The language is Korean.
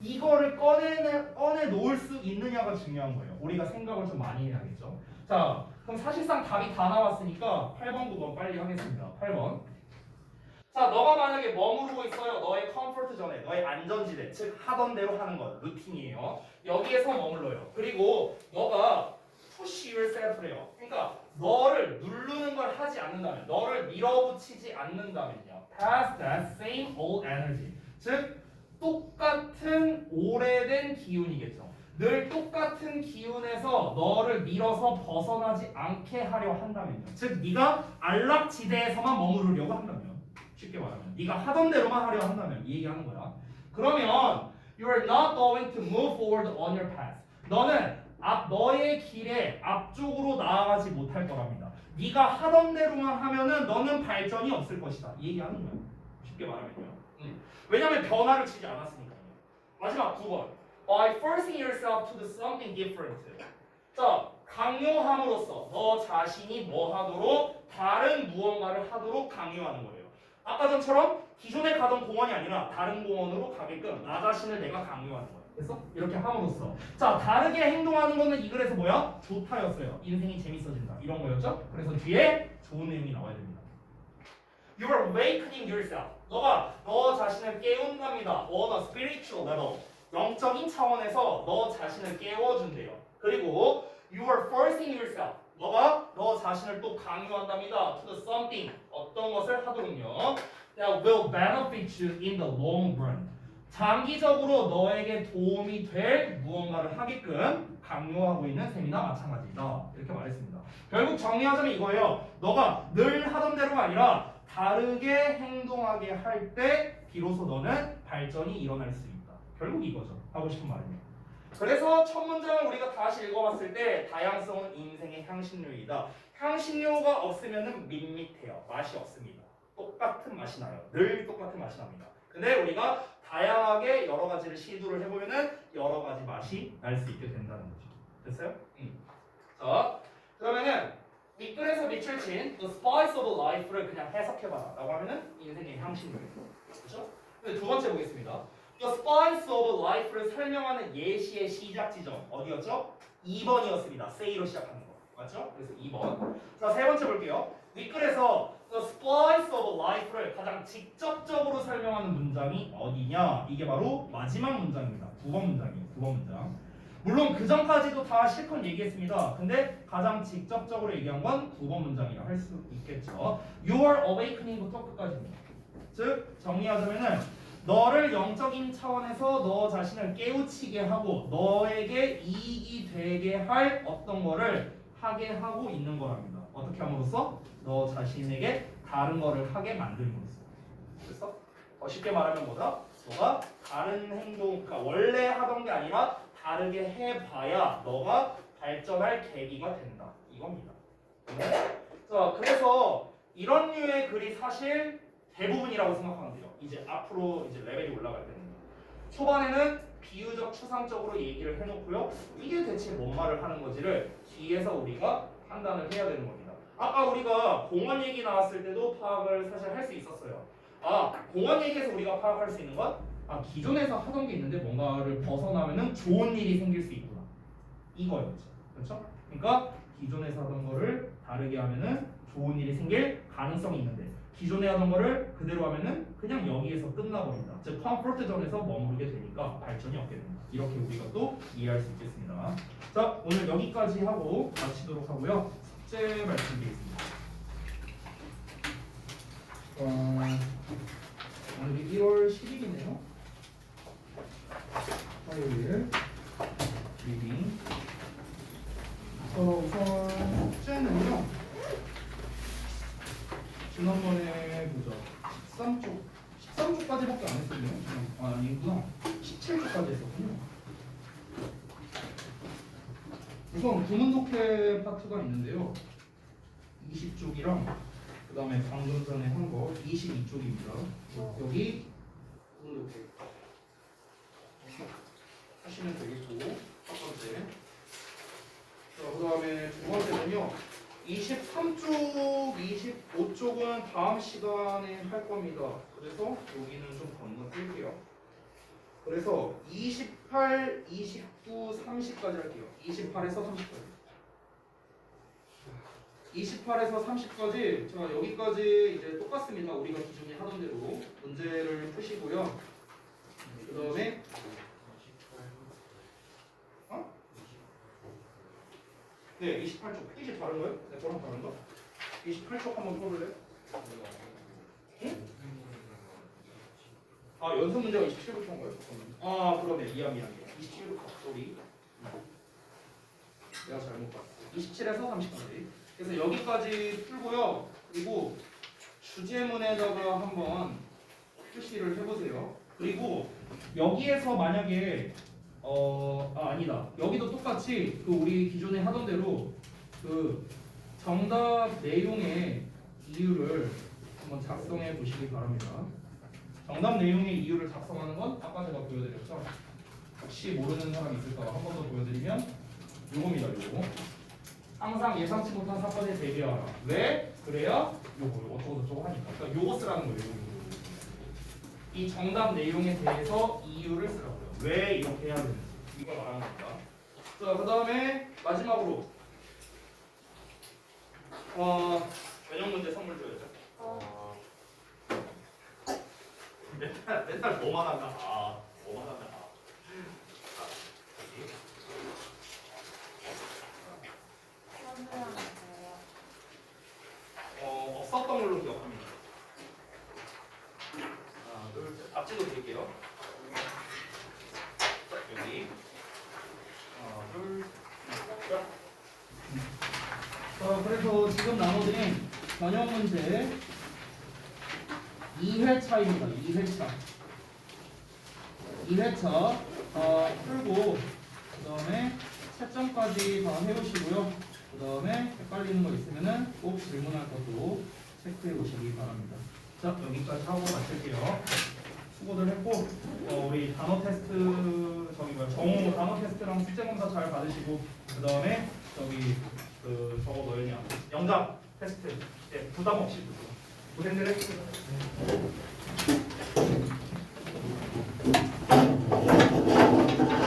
이거를 꺼내, 꺼내 놓을 수 있느냐가 중요한 거예요. 우리가 생각을 좀 많이 해야겠죠. 자, 그럼 사실상 답이 다 나왔으니까 8번, 9번 빨리 하겠습니다. 8번. 자, 너가 만약에 머무르고 있어요. 너의 컴포트 존에, 너의 안전지대, 즉 하던 대로 하는 것, 루틴이에요. 여기에서 머물러요. 그리고 너가 push yourself래요. 그러니까 너를 누르는 걸 하지 않는다면, 너를 밀어붙이지 않는다면요. pass that same old energy. 즉 똑같은 오래된 기운이겠죠. 늘 똑같은 기운에서 너를 밀어서 벗어나지 않게 하려 한다면요. 즉 네가 안락지대에서만 머무르려고 한다면 쉽게 말하면 네가 하던 대로만 하려 한다면 이 얘기하는 거야. 그러면 you are not going to move forward on your path. 너는 앞 너의 길에 앞쪽으로 나아가지 못할 거랍니다. 네가 하던 대로만 하면은 너는 발전이 없을 것이다. 이 얘기하는 거야. 쉽게 말하면요. 음. 왜냐면 변화를 치지 않았으니까요. 마지막 9번. By forcing yourself to do something different. 자, 강요함으로써 너 자신이 뭐 하도록 다른 무언가를 하도록 강요하는 거예요. 아까 전처럼 기존에 가던 공원이 아니라 다른 공원으로 가게끔 나 자신을 내가 강요하는 거예요. 그래서 이렇게 함으로써 자 다르게 행동하는 거는 이 글에서 뭐야? 좋다였어요. 인생이 재밌어진다 이런 거였죠. 그래서 뒤에 좋은 내용이 나와야 됩니다. You are awakening yourself. 너가 너 자신을 깨운답니다. On a spiritual level. 영적인 차원에서 너 자신을 깨워준대요. 그리고 you are forcing yourself. 너가 너 자신을 또 강요한답니다. To do something. 어떤 것을 하도록요. That will benefit you in the long run. 장기적으로 너에게 도움이 될 무언가를 하게끔 강요하고 있는 셈이나 마찬가지다. 이렇게 말했습니다. 결국 정리하자면 이거예요. 너가 늘 하던 대로가 아니라 다르게 행동하게 할 때 비로소 너는 발전이 일어날 수 있다. 결국 이거죠. 하고 싶은 말은요. 그래서 첫 문장을 우리가 다시 읽어봤을 때 다양성은 인생의 향신료이다. 향신료가 없으면 밋밋해요. 맛이 없습니다. 똑같은 맛이 나요. 늘 똑같은 맛이 납니다. 근데 우리가 다양하게 여러 가지를 시도를 해보면은 여러 가지 맛이 날 수 있게 된다는 거죠. 됐어요? 음. 자, 그러면은 밑글에서 밑줄 친 The Spice of Life를 그냥 해석해봐라 라고 하면은 인생의 향신료예요. 그렇죠? 두 번째 보겠습니다. The Spice of Life를 설명하는 예시의 시작 지점 어디였죠? 2번이었습니다. say로 시작하는 거. 맞죠? 그래서 2번. 자, 세 번째 볼게요. 윗글에서 The Spice of Life를 가장 직접적으로 설명하는 문장이 어디냐? 이게 바로 마지막 문장입니다. 9번 문장이에요. 9번 문장. 물론 그 전까지도 다 실컷 얘기했습니다. 근데 가장 직접적으로 얘기한 건 9번 문장이라 할 수 있겠죠. Your awakening부터 끝까지입니다. 즉 정리하자면은 너를 영적인 차원에서 너 자신을 깨우치게 하고 너에게 이익이 되게 할 어떤 거를 하게 하고 있는 거랍니다. 어떻게 함으로써 너 자신에게 다른 거를 하게 만들므로써. 그래서 더 쉽게 말하면 뭐다? 너가 다른 행동, 그러니까 원래 하던 게 아니라 다르게 해봐야 너가 발전할 계기가 된다. 이겁니다. 네? 자, 그래서 이런 류의 글이 사실 대부분이라고 생각하면 돼요. 이제 앞으로 이제 레벨이 올라갈 때는 초반에는 비유적 추상적으로 얘기를 해놓고요. 이게 대체 뭔 말을 하는 거지를 뒤에서 우리가 판단을 해야 되는 겁니다. 아까 우리가 공원 얘기 나왔을 때도 파악을 사실 할 수 있었어요. 아 공원 얘기에서 우리가 파악할 수 있는 건 아, 기존에서 하던 게 있는데 뭔가를 벗어나면은 좋은 일이 생길 수 있구나. 이거였죠. 그렇죠? 그러니까 기존에서 하던 거를 다르게 하면은 좋은 일이 생길 가능성이 있는데 기존에 하던 거를 그대로 하면은 그냥 여기에서 끝나버린다. 즉 컴포트 존에서 머무르게 되니까 발전이 없게 된다. 이렇게 우리가 또 이해할 수 있겠습니다. 자 오늘 여기까지 하고 마치도록 하고요. 숙제 말씀드리겠습니다. 어, 오늘이 1월 10일이네요. 화요일 리딩. 어, 우선 숙제는요. 지난번에 보자. 13쪽 13쪽까지밖에 안 했었네요. 아 아니구나. 17쪽까지 했었군요. 우선 구문독해 파트가 있는데요. 20쪽이랑 그 다음에 방금 전에 한 거 22쪽입니다. 여기 구문독해 하시면 되겠고 첫 번째. 자, 그 다음에 두 번째는요. 23쪽, 25쪽은 겁니다. 그래서 여기는 좀 건너뛸게요. 그 그래서 28, 29, 30까지 할게요. 28에서 30까지. 28에서 30까지 자 여기까지 이제 똑같습니다. 우리가 기존에 하던 대로 문제를 푸시고요. 그 다음에 어? 네 28쪽 페이지 다른 거요? 내 거랑 다른 거? 28쪽 한번 펴볼래요? 아 연습 문제가 27부터인 거예요? 아 그러네. 미안 미안 미안. 27부터 소리 내가 잘못 봤어. 27에서 30까지. 그래서 여기까지 풀고요. 그리고 주제문에다가 한번 표시를 해보세요. 그리고 여기에서 만약에 어 아, 아니다. 여기도 똑같이 그 우리 기존에 하던 대로 그 정답 내용의 이유를 한번 작성해 보시기 바랍니다. 정답 내용의 이유를 작성하는 건 아까 제가 보여드렸죠. 혹시 모르는 사람 있을까 한번 더 보여드리면 요겁니다. 요거. 항상 예상치 못한 사건에 대비하라. 왜? 그래야 요거 요거 저거 저거 하니까. 그러니까 요거 쓰라는 거예요. 요거. 이 정답 내용에 대해서 이유를 쓰라고요. 왜 이렇게 해야 되는지 이걸 말하는 겁니다. 자, 그 다음에 마지막으로 어 전형 문제 선물 줘야죠. 맨날 뭐만 한다. 아, 뭐만 한다. 아. 어, 없었던 걸로 기억합니다. 하나, 둘, 셋. 앞뒤도 드릴게요. 자, 여기. 하나, 둘, 셋. 자, 그래서 지금 나눠드린 전형 문제 2회차입니다. 2회차. 2회차 어, 풀고 그 다음에 채점까지 다 해오시고요. 그 다음에 헷갈리는 거 있으면은 꼭 질문할 것도 체크해 오시기 바랍니다. 자 여기까지 하고 마칠게요. 수고들 했고 어, 우리 단어 테스트 저기 뭐야 정호 단어 테스트랑 숙제 검사 잘 받으시고 그 다음에 저기 그 저거 뭐였냐 영작 테스트 네, 부담 없이 고생들 했습니다.